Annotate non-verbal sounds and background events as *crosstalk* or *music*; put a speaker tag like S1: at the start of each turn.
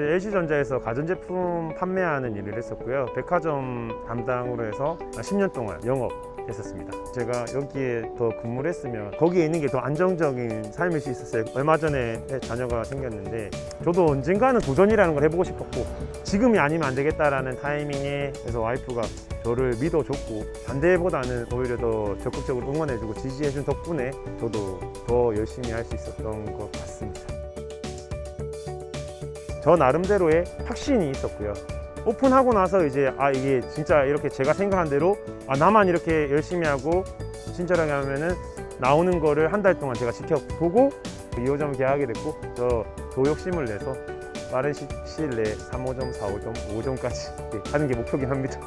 S1: 저희 LG전자에서 가전제품 판매하는 일을 했었고요. 백화점 담당으로 해서 10년 동안 영업 했었습니다. 제가 여기에 더 근무를 했으면 거기에 있는 게 더 안정적인 삶일 수 있었어요. 얼마 전에 자녀가 생겼는데 저도 언젠가는 도전이라는 걸 해보고 싶었고 지금이 아니면 안 되겠다라는 타이밍에 그래서 와이프가 저를 믿어줬고 반대보다는 오히려 더 적극적으로 응원해주고 지지해준 덕분에 저도 더 열심히 할 수 있었던 것 같습니다. 저 나름대로의 확신이 있었고요. 오픈하고 나서 이제 아 이게 진짜 이렇게 제가 생각한 대로 아 나만 이렇게 열심히 하고 친절하게 하면은 나오는 거를 한 달 동안 제가 지켜보고 2호점 계약하게 됐고 저 도욕심을 내서 빠른 시, 시일 내에 3호점, 4호점, 5호점까지 *laughs* 하는 게 목표긴 합니다.